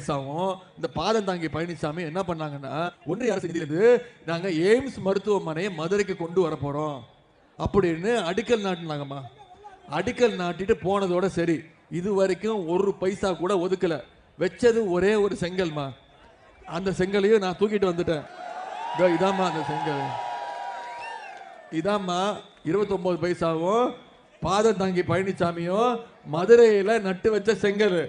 பைசாவும் இந்த பாதம் தாங்கி பழனிசாமி என்ன பண்ணாங்கன்னா ஒன்றிய அரசு நிதியிலிருந்து நாங்கள் எய்ம்ஸ் மருத்துவமனையை மதுரைக்கு கொண்டு வர போகிறோம் அப்படின்னு அடிக்கல் நாட்டினாங்கம்மா. அடிக்கல் நாட்டிட்டு போனதோட சரி இது வரைக்கும் ஒரு பைசா கூட ஒதுக்கல. வச்சது ஒரே ஒரு செங்கல்மா. அந்த செங்கலையும் நான் தூக்கிட்டு வந்துட்டேன். இதோ இதாம்மா அந்த செங்கல். இதாம்மா இருபத்தொம்போது பைசாவும் பாதம் தாங்கி பழனிசாமியும் மதுரையில் நட்டு வச்ச செங்கல்.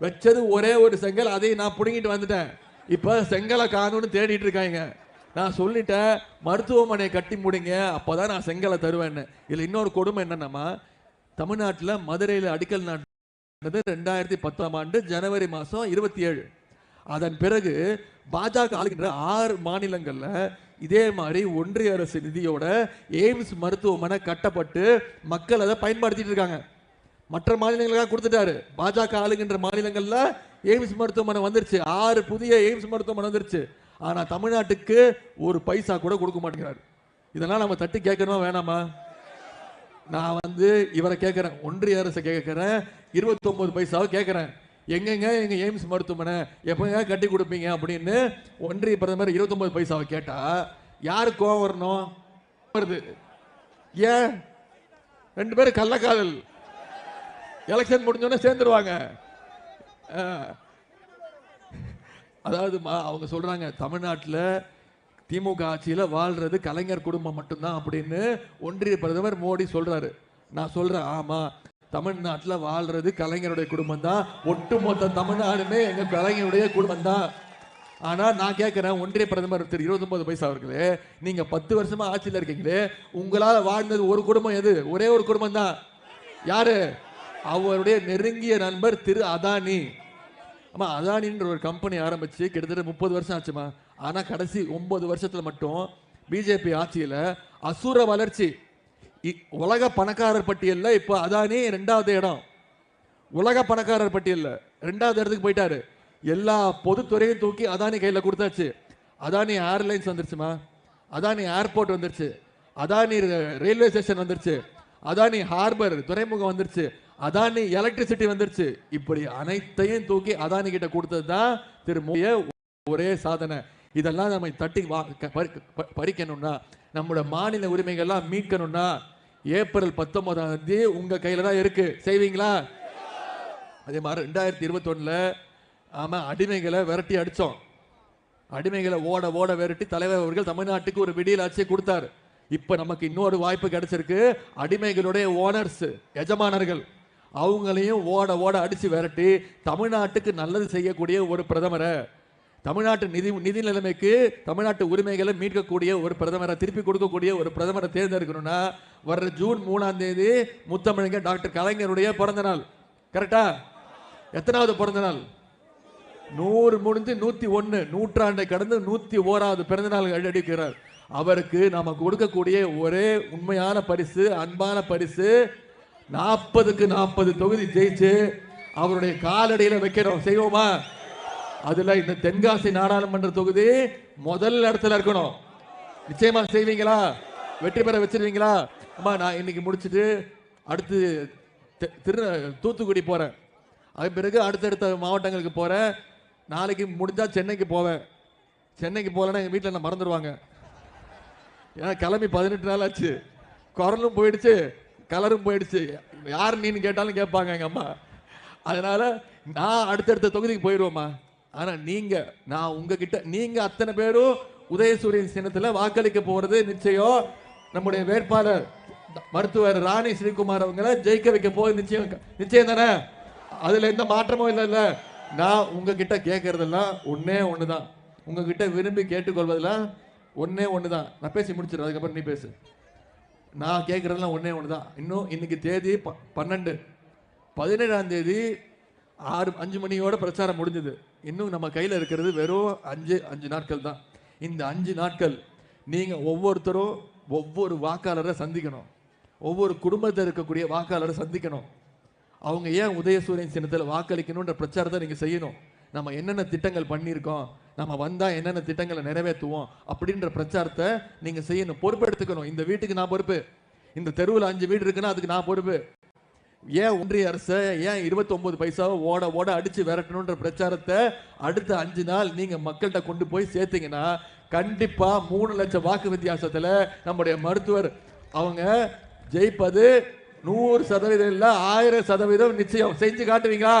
வச்சது ஒரே ஒரு செங்கல் அதையும் நான் பிடுங்கிட்டு வந்துட்டேன். இப்போ செங்கலை காணும்னு தேடிட்டு இருக்காங்க நான் சொல்லிட்டேன் மருத்துவமனையை கட்டி முடிங்க அப்போதான் நான் செங்கலை தருவேன்னு. இதில் இன்னொரு கொடுமை என்னென்னமா தமிழ்நாட்டில் மதுரையில் அடிக்கல் நாட்டு ரெண்டாயிரத்தி பத்தாம் ஆண்டு ஜனவரி மாதம் இருபத்தி ஏழு அதன் பிறகு பாஜக ஆளுகின்ற ஆறு மாநிலங்களில் இதே மாதிரி ஒன்றிய அரசு நிதியோட எய்ம்ஸ் மருத்துவமனை கட்டப்பட்டு மக்கள் அதை பயன்படுத்திட்டு இருக்காங்க. மற்ற மாநிலங்களுக்காக கொடுத்துட்டாரு. பாஜக ஆளுகின்ற மாநிலங்களில் எய்ம்ஸ் மருத்துவமனை வந்துருச்சு. ஆறு புதிய எய்ம்ஸ் மருத்துவமனை வந்துருச்சு. ஆனால் தமிழ்நாட்டுக்கு ஒரு பைசா கூட கொடுக்க மாட்டேங்கிறாரு. இதெல்லாம் நம்ம தட்டி கேட்கணுமா வேணாமா? நான் வந்து இவரை கேட்குறேன். ஒன்றிய அரசை கேட்குறேன். இருபத்தொம்போது பைசாவை கேட்குறேன். எங்கெங்க எங்கள் எய்ம்ஸ் மருத்துவமனை? எப்போங்க கட்டி கொடுப்பீங்க அப்படின்னு ஒன்றிய பிரதமர் இருபத்தொம்போது பைசாவை கேட்டால் யார் கோவம் வரணும்? வருது. ஏன்? ரெண்டு பேரும் கள்ளக்காதல். எலெக்ஷன் முடிஞ்சோடனே சேர்ந்துருவாங்க. அதாவது மா- அவங்க சொல்கிறாங்க தமிழ்நாட்டில் திமுக ஆட்சியில் வாழ்கிறது கலைஞர் குடும்பம் மட்டும்தான் அப்படின்னு ஒன்றிய பிரதமர் மோடி சொல்கிறாரு நான் சொல்கிறேன் ஆமாம் தமிழ்நாட்டில் வாழ்கிறது கலைஞருடைய குடும்பம் தான் ஒட்டுமொத்த தமிழ்நாடுமே எங்கள் கலைஞருடைய குடும்பம் தான் ஆனால் நான் கேட்குறேன் ஒன்றிய பிரதமர் திரு இருபத்தொம்பது பைசா அவர்களே நீங்கள் பத்து வருஷமாக ஆட்சியில் இருக்கீங்களே உங்களால் வாழ்ந்தது ஒரு குடும்பம் எது? ஒரே ஒரு குடும்பம் தான் யாரு? அவருடைய நெருங்கிய நண்பர் திரு அதானி. ஆமா அதானின்ற ஒரு கம்பெனி ஆரம்பிச்சு கிட்டத்தட்ட முப்பது வருஷம் ஆச்சுமா ஆனா கடைசி ஒன்பது வருஷத்துல மட்டும் பிஜேபி ஆட்சியில அசுர வளர்ச்சி. உலக பணக்காரர் பட்டியல்ல இப்போ அதானி ரெண்டாவது இடம். உலக பணக்காரர் பட்டியல்ல ரெண்டாவது இடத்துக்கு போயிட்டாரு. எல்லா பொதுத்துறையும் தூக்கி அதானி கையில கொடுத்தாச்சு. அதானி ஏர்லைன்ஸ் வந்துருச்சுமா அதானி ஏர்போர்ட் வந்துருச்சு. அதானி ரயில்வே ஸ்டேஷன் வந்துருச்சு. அதானி ஹார்பர் துறைமுகம் வந்துருச்சு. அதானி எலக்ட்ரிசிட்டி வந்துருச்சு. இப்படி அனைத்தையும் தூக்கி அதானி கிட்ட கொடுத்தது தான் திரு மோடிய ஒரே சாதனை. இதெல்லாம் நம்ம தட்டி வா க- ப- பறிக்கணும்னா நம்மளோட மாநில உரிமைகள்லாம் மீட்கணும்னா ஏப்ரல் பத்தொன்பதாம் தேதி உங்க கையில தான் இருக்கு. செய்வீங்களா? அதே மாதிரி ரெண்டாயிரத்தி இருபத்தொன்னுல ஆமாம் அடிமைகளை விரட்டி அடித்தோம் அடிமைகளை ஓட ஓட விரட்டி தலைவர் அவர்கள் தமிழ்நாட்டுக்கு ஒரு விடியல் ஆட்சியை கொடுத்தாரு. இப்போ நமக்கு இன்னொரு வாய்ப்பு கிடைச்சிருக்கு. அடிமைகளுடைய ஓனர்ஸ் எஜமானர்கள். அவங்களையும் ஓட ஓட அடித்து விரட்டி தமிழ்நாட்டுக்கு நல்லது செய்யக்கூடிய ஒரு பிரதமரை. தமிழ்நாட்டு நிதி நிதி நிலைமைக்கு தமிழ்நாட்டு உரிமைகளை மீட்கக்கூடிய ஒரு பிரதமரை திருப்பி கொடுக்கக்கூடிய ஒரு பிரதமரை தேர்ந்தெடுக்கணும்னா வர்ற ஜூன் மூணாம் தேதி முத்தமிழங்க டாக்டர் கலைஞருடைய பிறந்த நாள். கரெக்டா எத்தனாவது பிறந்த நாள்? நூறு முடிஞ்சு நூத்தி ஒன்று நூற்றாண்டை கடந்து நூத்தி ஓராவது பிறந்தநாள் அடிக்கிறார். அவருக்கு நாம கொடுக்கக்கூடிய ஒரே உண்மையான பரிசு அன்பான பரிசு நாற்பதுக்கு நாற்பது தொகுதி ஜெயிச்சு அவருடைய காலடியில் வைக்கிறோம் செய்வோமா? அதுல இந்த தென்காசி நாடாளுமன்ற தொகுதி முதல் இடத்துல இருக்கணும். நிச்சயமா செய்வீங்களா? வெற்றி பெற வச்சிருவீங்களா? அம்மா நான் இன்னைக்கு முடிச்சுட்டு அடுத்து திரு தூத்துக்குடி போறேன். அது பிறகு அடுத்தடுத்த மாவட்டங்களுக்கு போறேன். நாளைக்கு முடிஞ்சா சென்னைக்கு போவேன். சென்னைக்கு போகலன்னா எங்கள் வீட்டில் என்ன மறந்துடுவாங்க ஏன்னா கிளம்பி பதினெட்டு நாள் ஆச்சு. குரலும் போயிடுச்சு. கலரும் போயிடுச்சு. யார் நீன்னு கேட்டாலும் கேட்பாங்க எங்கள் அம்மா. அதனால் நான் அடுத்தடுத்த தொகுதிக்கு போயிடுவோம்மா. ஆனால் நீங்கள் நான் உங்ககிட்ட நீங்கள் அத்தனை பேரும் உதயசூரியன் சின்னத்தில் வாக்களிக்க போகிறது நிச்சயம். நம்முடைய வேட்பாளர் மருத்துவர் ராணி ஸ்ரீகுமார் அவங்கள ஜெயிக்க வைக்க போக நிச்சயம் நிச்சயம் தானே? அதில் எந்த மாற்றமும் இல்லைல்ல நான் உங்ககிட்ட கேட்கறதெல்லாம் ஒன்று தான் உங்ககிட்ட விரும்பி கேட்டுக்கொள்வதெல்லாம் ஒன்றே ஒன்று தான் நான் பேசி முடிச்சிடுறேன். அதுக்கப்புறம் நீ பேசு. நான் கேட்குறதுலாம் ஒன்றே ஒன்று தான் இன்னும் இன்னைக்கு தேதி ப- பன்னெண்டு. பதினேழாம் தேதி ஆறு அஞ்சு மணியோட பிரச்சாரம் முடிஞ்சது. இன்னும் நம்ம கையில் இருக்கிறது வெறும் அஞ்சு அஞ்சு நாட்கள் தான். இந்த அஞ்சு நாட்கள் நீங்கள் ஒவ்வொருத்தரும் ஒவ்வொரு வாக்காளரை சந்திக்கணும். ஒவ்வொரு குடும்பத்தில் இருக்கக்கூடிய வாக்காளரை சந்திக்கணும். அவங்க ஏன் உதயசூரியன் சின்னத்தில் வாக்களிக்கணுன்ற பிரச்சாரத்தை நீங்கள் செய்யணும். நம்ம என்னென்ன திட்டங்கள் பண்ணியிருக்கோம் நம்ம வந்தால் என்னென்ன திட்டங்களை நிறைவேற்றுவோம் அப்படின்ற பிரச்சாரத்தை நீங்கள் செய்யணும் பொறுப்பெடுத்துக்கணும். இந்த வீட்டுக்கு நான் பொறுப்பு. இந்த தெருவில் அஞ்சு வீடு இருக்குன்னா அதுக்கு நான் பொறுப்பு. ஏன் ஒன்றிய அரசை ஏன் 29 பைசாவை ஓட ஓட அடித்து விரட்டணுன்ற பிரச்சாரத்தை அடுத்த அஞ்சு நாள் நீங்கள் மக்கள்கிட்ட கொண்டு போய் சேர்த்தீங்கன்னா கண்டிப்பாக மூணு லட்சம் வாக்கு வித்தியாசத்தில் நம்முடைய மருத்துவர் அவங்க ஜெயிப்பது நூறு சதவீதம் இல்லை ஆயிரம் சதவீதம் நிச்சயம். செஞ்சு காட்டுவீங்களா?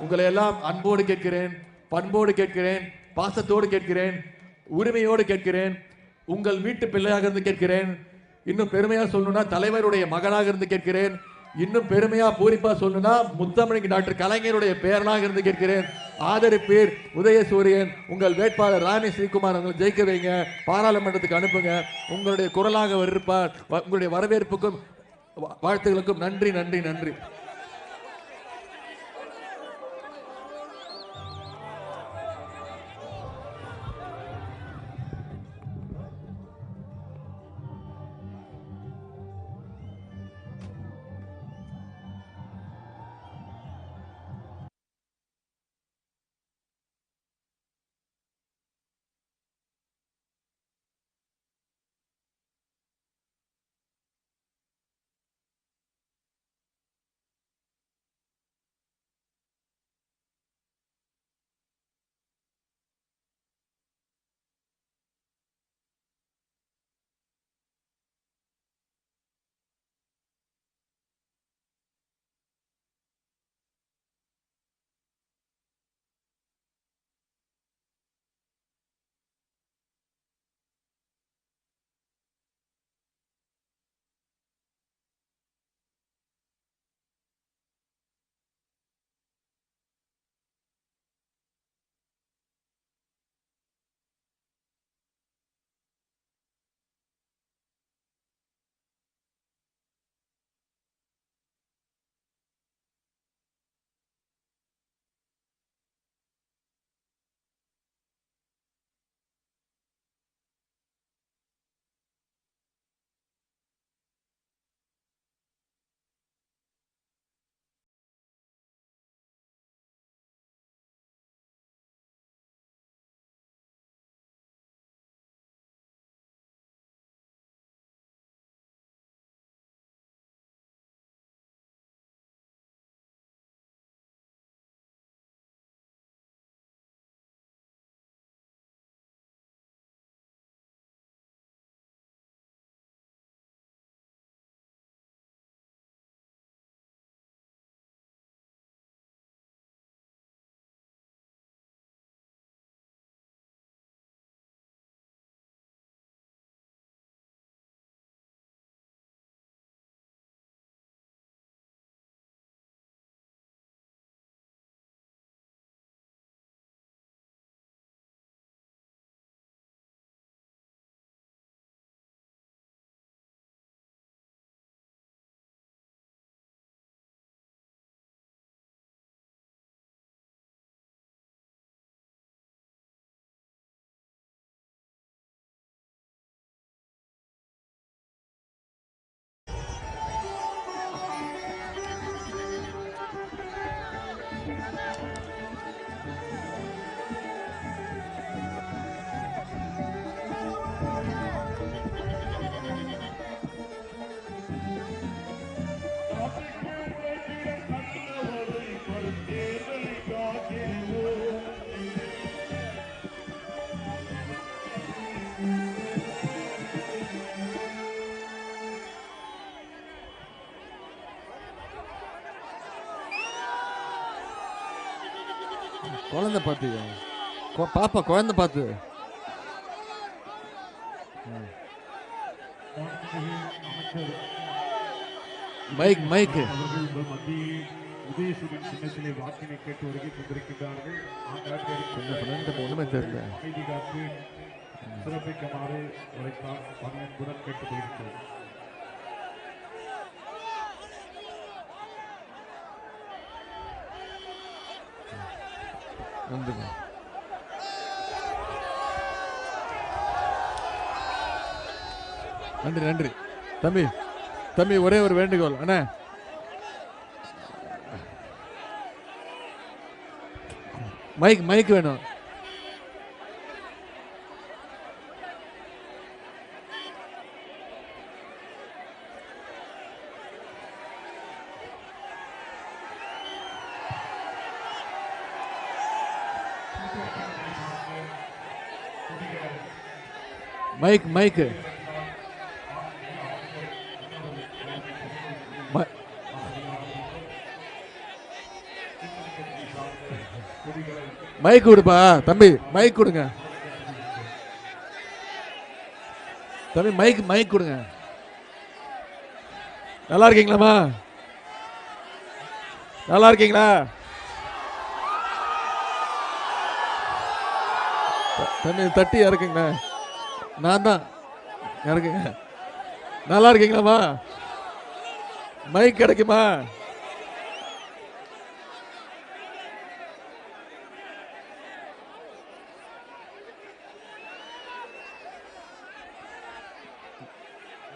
உங்களை எல்லாம் அன்போடு கேட்கிறேன் பண்போடு கேட்கிறேன் பாசத்தோடு கேட்கிறேன் உரிமையோடு கேட்கிறேன் உங்கள் வீட்டு பிள்ளையாக இருந்து கேட்கிறேன். இன்னும் பெருமையாக சொல்லணும்னா தலைவருடைய மகனாக இருந்து கேட்கிறேன். இன்னும் பெருமையாக பூரிப்பாக சொல்லணும்னா முத்தமிழ் டாக்டர் கலைஞருடைய பேரனாக இருந்து கேட்கிறேன். ஆதரிப்பீர் உதயசூரியன் உங்கள் வேட்பாளர் ராணி ஸ்ரீகுமார் அவங்களை ஜெயிக்க வைங்க பாராளுமன்றத்துக்கு அனுப்புங்க. உங்களுடைய குரலாக இருப்பார். வ- உங்களுடைய வரவேற்புக்கும் வா- வாழ்த்துகளுக்கும் நன்றி நன்றி நன்றி. குழந்தை பார்த்து பாப்பா குழந்தை பார்த்து. அமைச்சர் மைக். மைக்கு அவர்கள் உங்கள் மத்தியில் உதயசூரியன் சின்னத்திலே வாக்கினை கேட்டு வருகை கொண்டிருக்கின்றார்கள் கொஞ்சம் பிள்ளைகிட்ட இப்ப ஒண்ணுமே தெரியல. அமைதி காத்து சிறப்பிக்குமாறு உரைத்தார் பணியன்புடன் கேட்டுக்கொள்கிறோம் வந்துங்க நன்றி நன்றி. தம்பி தம்பி ஒரே ஒரு வேண்டுகோள். அண்ணா. மைக் மைக் வேணும். மைக் மைக்கு மைக் கொடுப்பா. தம்பி மைக் கொடுங்க. தம்பி மைக் மைக் கொடுங்க. நல்லா இருக்கீங்களாம்மா? நல்லா இருக்கீங்களா? தம்பி தட்டி இறக்குங்கண்ணா நான் தான் எனக்கு நல்லா இருக்கீங்களாம்மா? மைக் கிடைக்குமா?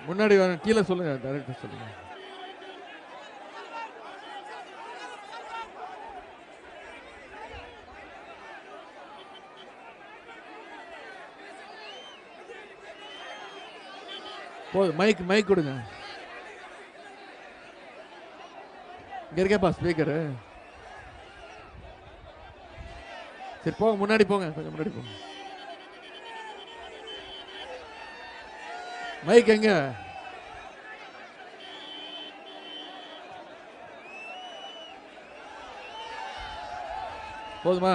முன்னாடி கீழே சொல்லுங்க டேரக்டர் சொல்லுங்க. போதும் மைக் மைக் கொடுங்க. இங்கே இருக்கேப்பா ஸ்பீக்கரு சரி போங்க முன்னாடி போங்க கொஞ்சம் முன்னாடி போங்க. மைக் எங்க? போதுமா?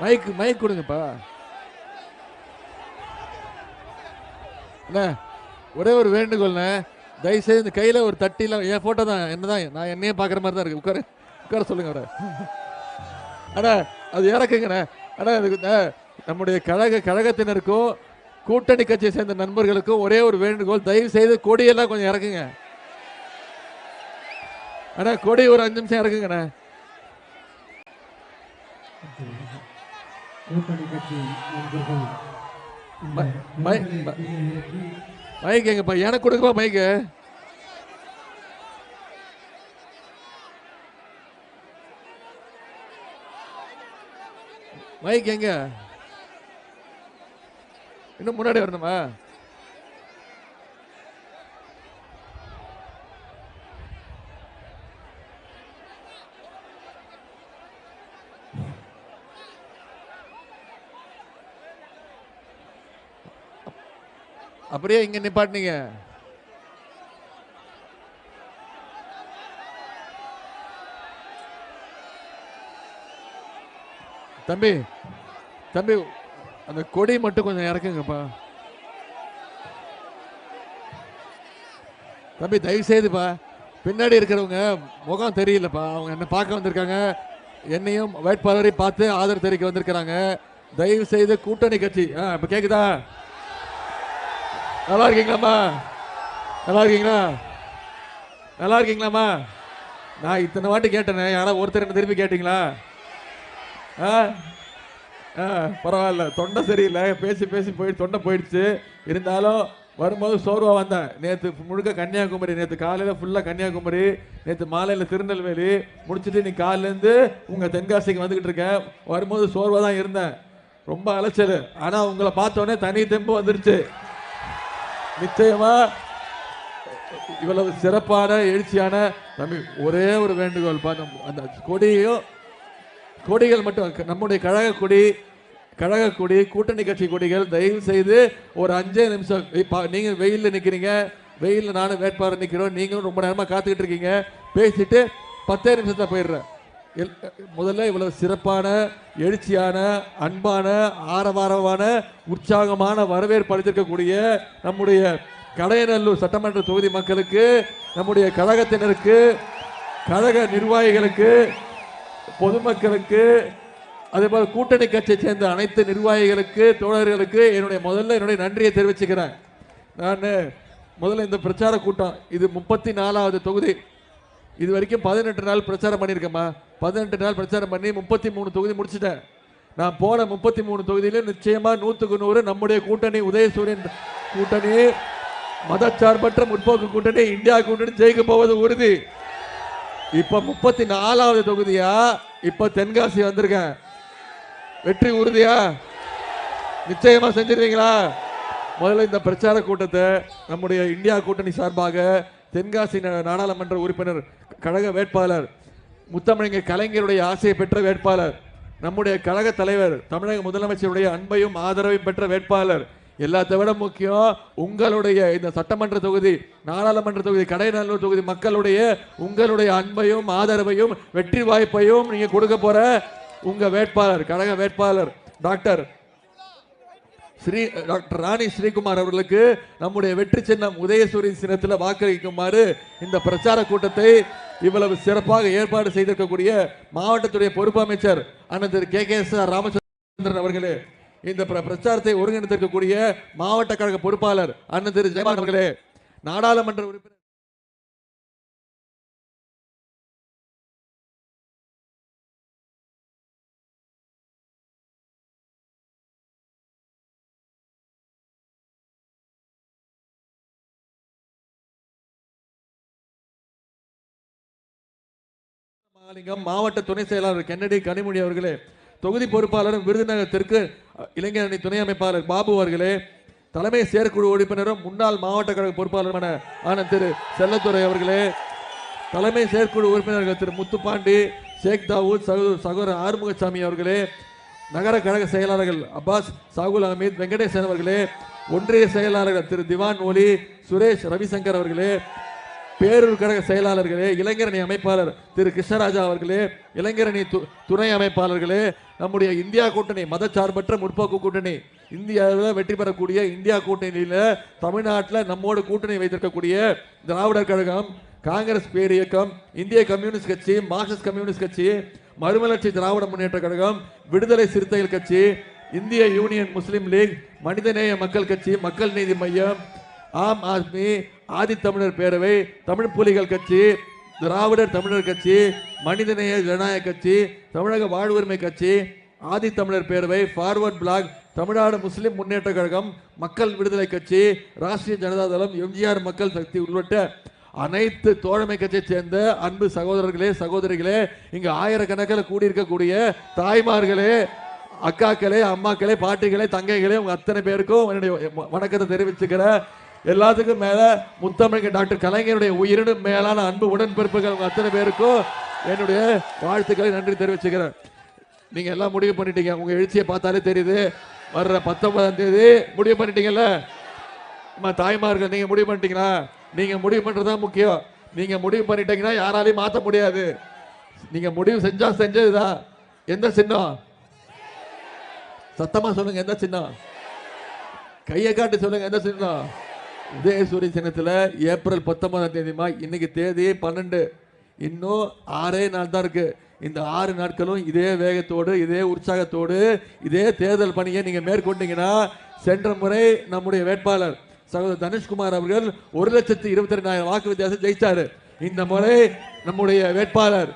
மைக் மைக் கொடுங்கப்பா. என்ன? ஒரே ஒரு வேண்டுகோள்ண்ணே. தயவுசெய்து இந்த கையில் ஒரு தட்டியில் என் ஃபோட்டோ தான் என்ன தான் நான் என்னையே பார்க்குற மாதிரி தான் இருக்கு. உட்காரு உட்கார சொல்லுங்க அவரை. அண்ணா அது இறக்குங்கண்ணே. அண்ணா அதுக்கு நம்முடைய கழக கழகத்தினருக்கும் கூட்டணி கட்சியை சேர்ந்த நண்பர்களுக்கும் ஒரே ஒரு வேண்டுகோள் தயவு செய்து கொடியெல்லாம் கொஞ்சம் இறக்குங்க. அண்ணா கொடி ஒரு அஞ்சு நிமிஷம் இறக்குங்கண்ணே. கூட்டணி கட்சி நண்பர்கள் மைக் எங்கப்பா? எனக்கு கொடுங்கப்பா மைக்கு. மைக் எங்க? இன்னும் முன்னாடி வரணுமா? அப்படியே இங்க நிப்பாட்டினீங்க. தம்பி தம்பி அந்த கொடி மட்டும் கொஞ்சம் இறக்குங்கப்பா. தம்பி தயவு செய்துப்பா பின்னாடி இருக்கிறவங்க முகம் தெரியலப்பா. அவங்க என்ன பார்க்க வந்திருக்காங்க என்னையும் வேட்பாளரை பார்த்து ஆதரவு தெரிவிக்க வந்திருக்கிறாங்க. தயவு செய்து கூட்டணி கட்சி ஆ இப்போ கேக்குதா? நல்லா இருக்கீங்களாம்மா? நல்லா இருக்கீங்களா? நல்லா இருக்கீங்களாம்மா? நான் இத்தனை வாட்டி கேட்டேனே. யாராவது ஒருத்தர் என்ன திருப்பி கேட்டிங்களா? ஆ? ஆ பரவாயில்ல. தொண்டை சரியில்லை. பேசி பேசி போய் தொண்டை போயிடுச்சு. இருந்தாலும் வரும்போது சோர்வாக வந்தேன். நேற்று முழுக்க கன்னியாகுமரி நேற்று காலையில் ஃபுல்லாக கன்னியாகுமரி நேற்று மாலையில் திருநெல்வேலி முடிச்சுட்டு இன்னைக்கு காலிலேருந்து உங்கள் தென்காசிக்கு வந்துக்கிட்டு இருக்கேன். வரும்போது சோர்வாக தான் இருந்தேன். ரொம்ப அலைச்சல். ஆனால் உங்களை பார்த்தோன்னே தனி தெம்பு வந்துருச்சு. நிச்சயமா. இவ்வளவு சிறப்பான எழுச்சியான தம்பி ஒரே ஒரு வேண்டுகோள் பார்க்க அந்த கொடியும் கொடிகள் மட்டும் நம்முடைய கழக கொடி கழக கொடி கூட்டணி கட்சி கொடிகள் தயவு செய்து ஒரு அஞ்சே நிமிஷம் வெய்- பா- நீங்க வெயிலில் நிக்கிறீங்க வெயிலில் நானும் வேட்பாளர் நிக்கிறோம் நீங்களும் ரொம்ப நேரமா காத்துக்கிட்டு இருக்கீங்க பேசிட்டு பத்தே நிமிஷத்தில் போயிடுறேன். முதல்ல இவ்வளவு சிறப்பான எழுச்சியான அன்பான ஆரவாரமான உற்சாகமான வரவேற்பு அளித்திருக்கக்கூடிய நம்முடைய கடையநல்லூர் சட்டமன்ற தொகுதி மக்களுக்கு நம்முடைய கழகத்தினருக்கு கழக நிர்வாகிகளுக்கு பொதுமக்களுக்கு அதே போல் கூட்டணி கட்சியை சேர்ந்த அனைத்து நிர்வாகிகளுக்கு தோழர்களுக்கு என்னுடைய முதல்ல என்னுடைய நன்றியை தெரிவிச்சுக்கிறேன். நான் முதல்ல இந்த பிரச்சார கூட்டம் இது முப்பத்தி நாலாவது தொகுதி. இது வரைக்கும் பதினெட்டு நாள் பிரச்சாரம் பண்ணியிருக்கேம்மா. பதினெட்டு நாள் பிரச்சாரம் பண்ணி முப்பத்தி மூணு தொகுதி முடிச்சிட்டேன். நான் போன முப்பத்தி மூணு தொகுதியில் நிச்சயமாக நூற்றுக்கு நூறு நம்முடைய கூட்டணி உதயசூரியன் கூட்டணி மதச்சார்பற்ற முற்போக்கு கூட்டணி இந்தியா கூட்டணி ஜெயிக்க போவது உறுதி. இப்போ முப்பத்தி நாலாவது தொகுதியா? இப்போ தென்காசி வந்திருக்கேன். வெற்றி உறுதியா? நிச்சயமா செஞ்சிருவீங்களா? முதல்ல இந்த பிரச்சார கூட்டத்தை நம்முடைய இந்தியா கூட்டணி சார்பாக தென்காசி நாடாளுமன்ற உறுப்பினர் கழக வேட்பாளர் முத்தமிழங்க கலைஞருடைய ஆசையை பெற்ற வேட்பாளர் நம்முடைய கழக தலைவர் தமிழக முதலமைச்சருடைய அன்பையும் ஆதரவையும் பெற்ற வேட்பாளர். எல்லாத்தை விட முக்கியம் உங்களுடைய இந்த சட்டமன்ற தொகுதி நாடாளுமன்ற தொகுதி கடைநல்லூர் தொகுதி மக்களுடைய உங்களுடைய அன்பையும் ஆதரவையும் வெற்றி வாய்ப்பையும் நீங்க கொடுக்க போற உங்க வேட்பாளர் கழக வேட்பாளர் டாக்டர் ஸ்ரீ டாக்டர் ராணி ஸ்ரீகுமார் அவர்களுக்கு நம்முடைய வெற்றி சின்னம் உதயசூரி சின்னத்தில் வாக்களிக்குமாறு இந்த பிரச்சார கூட்டத்தை இவ்வளவு சிறப்பாக ஏற்பாடு செய்திருக்கக்கூடிய மாவட்டத்துடைய பொறுப்பு அமைச்சர் அண்ணன் Thiru K. K. S. R. Ramachandran அவர்களே இந்த பிர- பிரச்சாரத்தை ஒருங்கிணைத்திருக்கக்கூடிய மாவட்ட கழக பொறுப்பாளர் அண்ணன் திரு ஜெயமான் அவர்களே நாடாளுமன்ற உறுப்பினர் மகாலிங்கம் மாவட்ட துணை செயலாளர் கென்னடி கனிமொழி அவர்களே தொகுதி பொறுப்பாளரும் விருதுநகர் தெற்கு இளைஞர் அணி துணை அமைப்பாளர் பாபு அவர்களே தலைமை செயற்குழு உறுப்பினரும் முன்னாள் மாவட்ட கழக பொறுப்பாளருமான ஆனந்த் திரு செல்லத்துறை அவர்களே தலைமை செயற்குழு உறுப்பினர்கள் திரு முத்துப்பாண்டி ஷேக் தாவூத் சகோ- சகோதரர் ஆறுமுகசாமி அவர்களே நகர கழக செயலாளர்கள் அப்பாஸ் சாகுல் அமீத் வெங்கடேசன் அவர்களே ஒன்றிய செயலாளர்கள் திரு திவான் ஒலி சுரேஷ் ரவிசங்கர் அவர்களே பேரூர் கழக செயலாளர்களே இளைஞரணி அமைப்பாளர் திரு கிருஷ்ணராஜா அவர்களே இளைஞரணி து- துணை அமைப்பாளர்களே நம்முடைய இந்தியா கூட்டணி மதச்சார்பற்ற முற்போக்கு கூட்டணி இந்தியாவில் வெற்றி பெறக்கூடிய இந்தியா கூட்டணியில் தமிழ்நாட்டில் நம்மோடு கூட்டணி வைத்திருக்கக்கூடிய திராவிடர் கழகம் காங்கிரஸ் பேர் இயக்கம் இந்திய கம்யூனிஸ்ட் கட்சி மார்க்சிஸ்ட் கம்யூனிஸ்ட் கட்சி மறுமலர்ச்சி திராவிட முன்னேற்ற கழகம் விடுதலை சிறுத்தைகள் கட்சி இந்திய யூனியன் முஸ்லீம் லீக் மனிதநேய மக்கள் கட்சி மக்கள் நீதி மையம் ஆம் ஆத்மி ஆதித்தமிழர் பேரவை தமிழ் புலிகள் கட்சி திராவிடர் தமிழர் கட்சி மனிதநேய ஜனநாயக கட்சி தமிழக Vazhvurimai Katchi Aathithamizhar Peravai forward bloc Tamil Nadu Muslim Munnetra Kazhagam Makkal Viduthalai Katchi Rashtriya Janata தளம் எம்ஜிஆர் மக்கள் சக்தி உள்ளிட்ட அனைத்து தோழமை கட்சியை சேர்ந்த அன்பு சகோதரர்களே சகோதரிகளே இங்கு ஆயிரக்கணக்கில் கூடியிருக்கக்கூடிய தாய்மார்களே அக்காக்களே அம்மாக்களே பாட்டிகளே தங்கைகளே உங்கள் அத்தனை பேருக்கும் என்னுடைய வணக்கத்தை தெரிவிச்சுக்கிறேன். எல்லாத்துக்கும் மேல முத்தமிழ் டாக்டர் கலைஞருடைய உயிரினும் மேலான அன்பு உடன்பிறப்புகள் அத்தனை பேருக்கும் என்னுடைய வாழ்த்துக்களை நன்றி தெரிவிச்சுக்கிறேன். நீங்க எல்லாம் முடிவு பண்ணிட்டீங்க. உங்க எழுச்சியை பார்த்தாலே தெரியுது. வர்ற பத்தொன்பதாம் தேதி முடிவு பண்ணிட்டீங்கல்ல? நம்ம தாய்மார்கள் நீங்க முடிவு பண்ணிட்டீங்களா? நீங்க முடிவு பண்றதுதான் முக்கியம். நீங்க முடிவு பண்ணிட்டீங்கன்னா யாராலையும் மாத்த முடியாது. நீங்க முடிவு செஞ்சா செஞ்சதுதான். எந்த சின்னம்? சத்தமா சொல்லுங்க எந்த சின்னம்? கையை காட்டி சொல்லுங்க எந்த சின்னம்? உதயசூரிய சின்னத்தில் ஏப்ரல் பத்தொன்பதாம் தேதிமா இன்னைக்கு தேதி பன்னெண்டு. இன்னும் ஆறே நாள் தான் இருக்கு. இந்த ஆறு நாட்களும் இதே வேகத்தோடு இதே உற்சாகத்தோடு இதே தேர்தல் பணியை நீங்கள் மேற்கொண்டீங்கன்னா சென்ற முறை நம்முடைய வேட்பாளர் சகோதரர் தனுஷ்குமார் அவர்கள் ஒரு லட்சத்து இருபத்தி ரெண்டாயிரம் வாக்கு வித்தியாசம் ஜெயிச்சாரு. இந்த முறை நம்முடைய வேட்பாளர்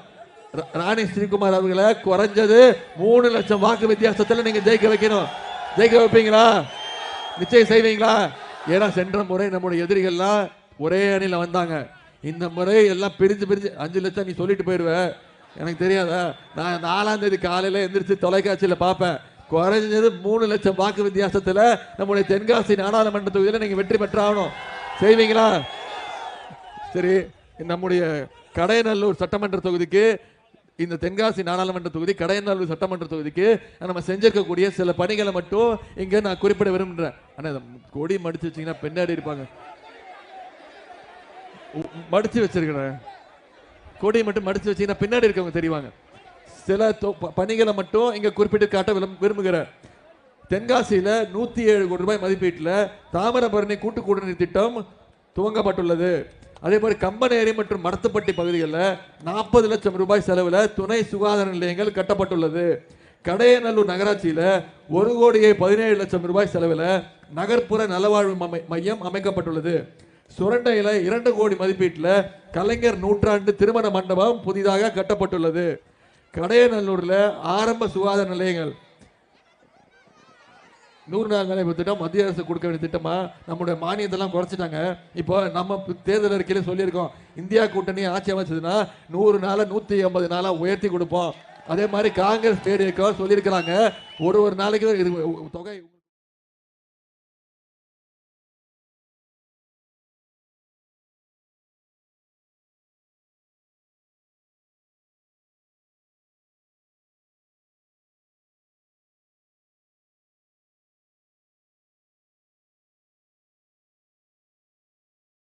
ரா- ராணி ஸ்ரீகுமார் அவர்களை குறைஞ்சது மூணு லட்சம் வாக்கு வித்தியாசத்தில் நீங்கள் ஜெயிக்க வைக்கணும். ஜெயிக்க வைப்பீங்களா? நிச்சயம் செய்வீங்களா? ஏன்னா சென்ற முறை நம்முடைய எதிரிகள்லாம் ஒரே அணியில் வந்தாங்க. இந்த முறை எல்லாம் பிரிஞ்சு பிரிஞ்சு அஞ்சு லட்சம் நீ சொல்லிட்டு போயிடுவ எனக்கு தெரியாதா? நான் நாலாம் தேதி காலையில் எந்திரிச்சு தொலைக்காட்சியில் பார்ப்பேன். குறைஞ்சது மூணு லட்சம் வாக்கு வித்தியாசத்தில் நம்முடைய தென்காசி நாடாளுமன்ற தொகுதியில் நீங்கள் வெற்றி பெற்றாகணும். செய்வீங்களா? சரி நம்முடைய கடையநல்லூர் சட்டமன்ற தொகுதிக்கு இந்த தென்காசி நாடாளுமன்ற தொகுதி கடையநல்லூர் சட்டமன்ற தொகுதிக்கு நம்ம செஞ்சிருக்கக்கூடிய சில பணிகளை மட்டும் இங்க நான் குறிப்பிட விரும்புகிறேன். ஆனா கொடி மடிச்சு வச்சீங்கன்னா பின்னாடி இருப்பாங்க. மடிச்சு வச்சிருக்கிறேன். கொடி மட்டும் மடிச்சு வச்சீங்கன்னா பின்னாடி இருக்கவங்க தெரிவாங்க. சில தொ- ப- பணிகளை மட்டும் இங்க குறிப்பிட்டு காட்ட விரும்புகிறேன். தென்காசியில நூத்தி ஏழு கோடி ரூபாய் மதிப்பீட்டில் தாமிரபரணி கூட்டு குடிநீர் திட்டம் துவங்கப்பட்டுள்ளது. அதே மாதிரி கம்பனேரி மற்றும் மடத்துப்பட்டி பகுதிகளில் நாற்பது லட்சம் ரூபாய் செலவில் துணை சுகாதார நிலையங்கள் கட்டப்பட்டுள்ளது. கடையநல்லூர் நகராட்சியில் ஒரு கோடியே பதினேழு லட்சம் ரூபாய் செலவில் நகர்ப்புற நலவாழ்வு மையம் அமைக்கப்பட்டுள்ளது. சுரண்டையில் இரண்டு கோடி மதிப்பீட்டில் கலைஞர் நூற்றாண்டு திருமண மண்டபம் புதிதாக கட்டப்பட்டுள்ளது. கடையநல்லூரில் ஆரம்ப சுகாதார நிலையங்கள் நூறு நாள் வேலை திட்டம் மத்திய அரசு கொடுக்க வேண்டிய திட்டமா? நம்மளுடைய மானியத்தெல்லாம் குறைச்சிட்டாங்க. இப்போ நம்ம தேர்தல் அறிக்கையில சொல்லியிருக்கோம். இந்தியா கூட்டணி ஆட்சி அமைச்சதுன்னா நூறு நாளை நூத்தி ஐம்பது நாளா உயர்த்தி கொடுப்போம். அதே மாதிரி காங்கிரஸ் பேர் சொல்லியிருக்கிறாங்க. ஒரு ஒரு நாளைக்கு இது தொகை